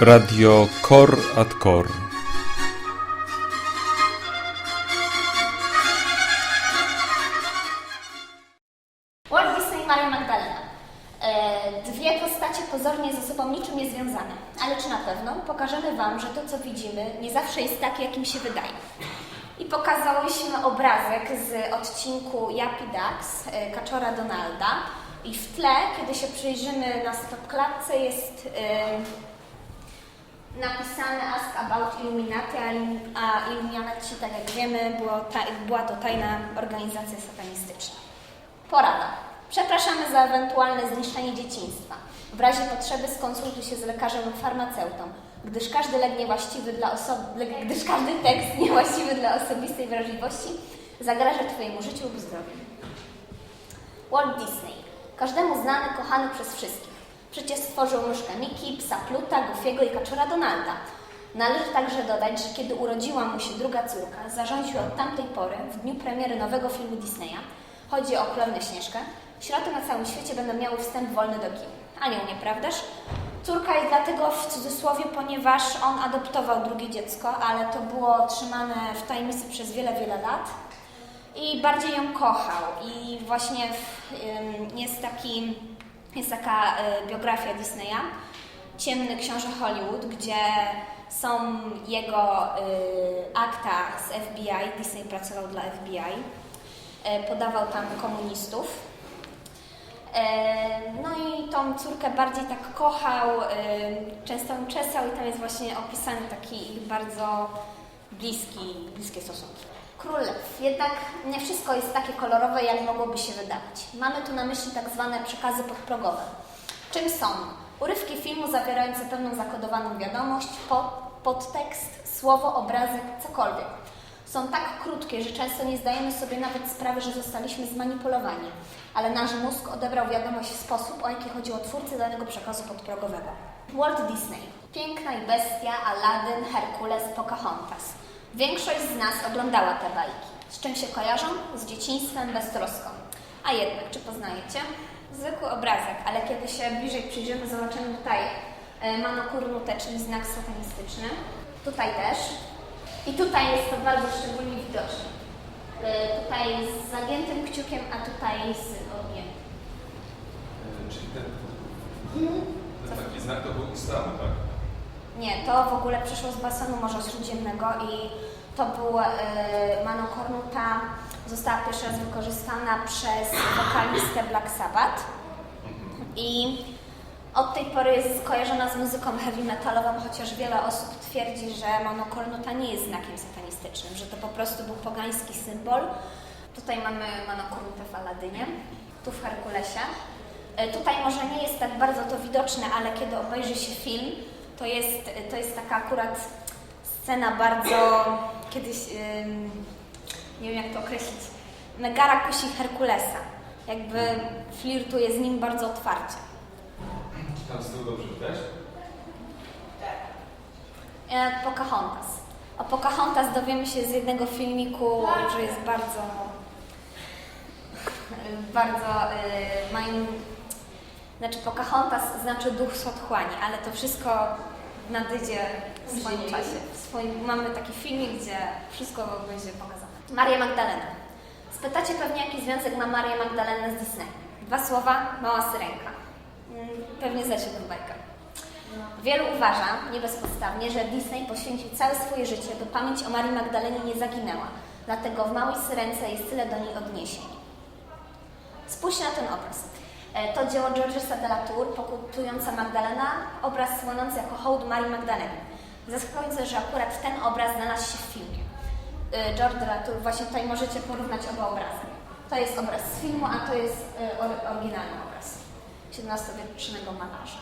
Radio Cor ad Cor. Walt Disney i Maria Magdalena. E, Dwie postacie pozornie ze sobą niczym nie związane. Ale czy na pewno? Pokażemy Wam, że to, co widzimy, nie zawsze jest takie, jakim się wydaje. I pokazałyśmy obrazek z odcinku Yappy Ducks, e, Kaczora Donalda. I w tle, kiedy się przyjrzymy na stopklatce, jest e, napisane Ask About Illuminati, a, Illum- a Illuminati, tak jak wiemy, było była to tajna organizacja satanistyczna. Porada. Przepraszamy za ewentualne zniszczenie dzieciństwa. W razie potrzeby skonsultuj się z lekarzem lub farmaceutą, gdyż każdy lek niewłaściwy dla oso- le- gdyż każdy tekst niewłaściwy dla osobistej wrażliwości zagraża Twojemu życiu lub zdrowiu. Walt Disney. Każdemu znany, kochany przez wszystkich. Przecież stworzył myszkę Mickey, psa Pluta, Goofiego i kaczora Donalda. Należy także dodać, że kiedy urodziła mu się druga córka, zarządził od tamtej pory, w dniu premiery nowego filmu Disneya, chodzi o Królewną Śnieżkę, sieroty na całym świecie będą miały wstęp wolny do kin. Anioł, nieprawdaż? Córka jest dlatego w cudzysłowie, ponieważ on adoptował drugie dziecko, ale to było trzymane w tajemnicy przez wiele, wiele lat i bardziej ją kochał. I właśnie jest, taki, jest taka y, biografia Disneya, Ciemny Książę Hollywood, gdzie są jego y, akta z FBI. Disney pracował dla FBI. Y, podawał tam komunistów. E, No i tą córkę bardziej tak kochał, często ją czesał i tam jest właśnie opisany taki ich bardzo bliski, bliskie stosunki. Król Lew. Jednak nie wszystko jest takie kolorowe, jak mogłoby się wydawać. Mamy tu na myśli tak zwane przekazy podprogowe. Czym są? Urywki filmu zawierające pewną zakodowaną wiadomość, pod, podtekst, słowo, obrazek, cokolwiek. Są tak krótkie, że często nie zdajemy sobie nawet sprawy, że zostaliśmy zmanipulowani, ale nasz mózg odebrał wiadomość w sposób, o jaki chodziło twórcy danego przekazu podprogowego. Walt Disney. Piękna i bestia, Aladdin, Herkules, Pocahontas. Większość z nas oglądała te bajki. Z czym się kojarzą? Z dzieciństwem, beztroską. A jednak, czy poznajecie? Zwykły obrazek, ale kiedy się bliżej przyjrzymy, zobaczymy tutaj e, manokurnutę, czyli znak satanistyczny. Tutaj też. I tutaj jest to bardzo szczególnie widoczne. E, Tutaj z zagiętym kciukiem, a tutaj z odgiętym. E, Czyli ten, ten taki znak to był ustalny, tak? Nie, to w ogóle przyszło z basenu Morza Śródziemnego i to był e, manokornuta, została pierwszy raz wykorzystana przez wokalistę Black Sabbath i od tej pory jest skojarzona z muzyką heavy metalową, chociaż wiele osób twierdzi, że monokornuta nie jest znakiem satanistycznym, że to po prostu był pogański symbol. Tutaj mamy monokornutę w Aladynie, tu w Herkulesie. E, Tutaj może nie jest tak bardzo to widoczne, ale kiedy obejrzy się film, to jest, to jest taka akurat scena bardzo kiedyś, nie wiem jak to określić, Megara kusi Herkulesa. Jakby flirtuje z nim bardzo otwarcie. Tam z tyłu dobrze widać? E, Pocahontas. O Pocahontas dowiemy się z jednego filmiku, że jest bardzo, bardzo y, mają, znaczy Pocahontas znaczy duch z otchłani, ale to wszystko nadejdzie w swoim czasie. W swoim, mamy taki filmik, gdzie wszystko będzie pokazane. Maria Magdalena. Spytacie pewnie, jaki związek ma Maria Magdalena z Disney. Dwa słowa, mała syrenka. Mm, Pewnie znacie tę bajkę. Wielu uważa, nie bezpodstawnie, że Disney poświęcił całe swoje życie, by pamięć o Marii Magdalenie nie zaginęła. Dlatego w Małej Syrence jest tyle do niej odniesień. Spójrzcie na ten obraz. E, To dzieło Georgesa de la Tour, Pokutująca Magdalena, obraz słynący jako hołd Marii Magdaleny. Zaskakujące, że akurat ten obraz znalazł się w filmie. E, George de la Tour, właśnie tutaj możecie porównać oba obrazy. To jest obraz z filmu, a to jest e, or- oryginalny obraz XVII-wiecznego malarza.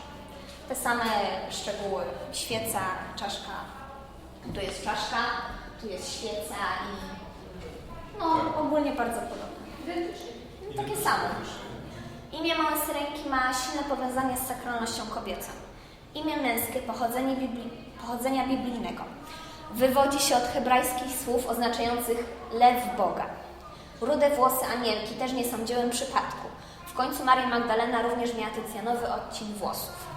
Te same szczegóły. Świeca, czaszka. Tu jest czaszka, tu jest świeca i no ogólnie bardzo podobne. Takie same. Imię Małej Syrenki ma silne powiązanie z sakralnością kobiecą. Imię męskie pochodzenie pochodzenia biblijnego. Wywodzi się od hebrajskich słów oznaczających lew Boga. Rude włosy anielki też nie są dziełem przypadku. W końcu Maria Magdalena również miała tycjanowy odcień włosów.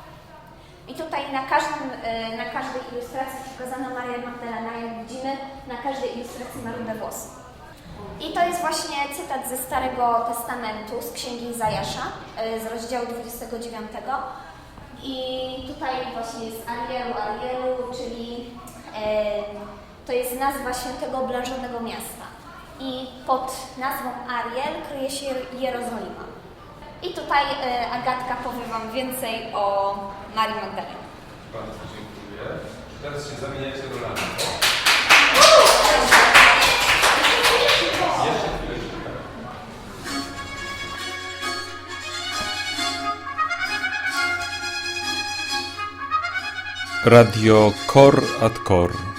I tutaj na, każdym, y, na każdej ilustracji pokazana Maria Magdalena, jak widzimy, na każdej ilustracji ma rude włosy. I to jest właśnie cytat ze Starego Testamentu, z Księgi Zajasza, y, z rozdziału 29. I tutaj właśnie jest Arielu, Arielu, czyli y, to jest nazwa świętego oblężonego miasta. I pod nazwą Ariel kryje się Jerozolima. I tutaj y, Agatka powie Wam więcej o Marii Magdalenie. Bardzo dziękuję. Teraz się zamieniacie rolami. Radio Kor ad Kor.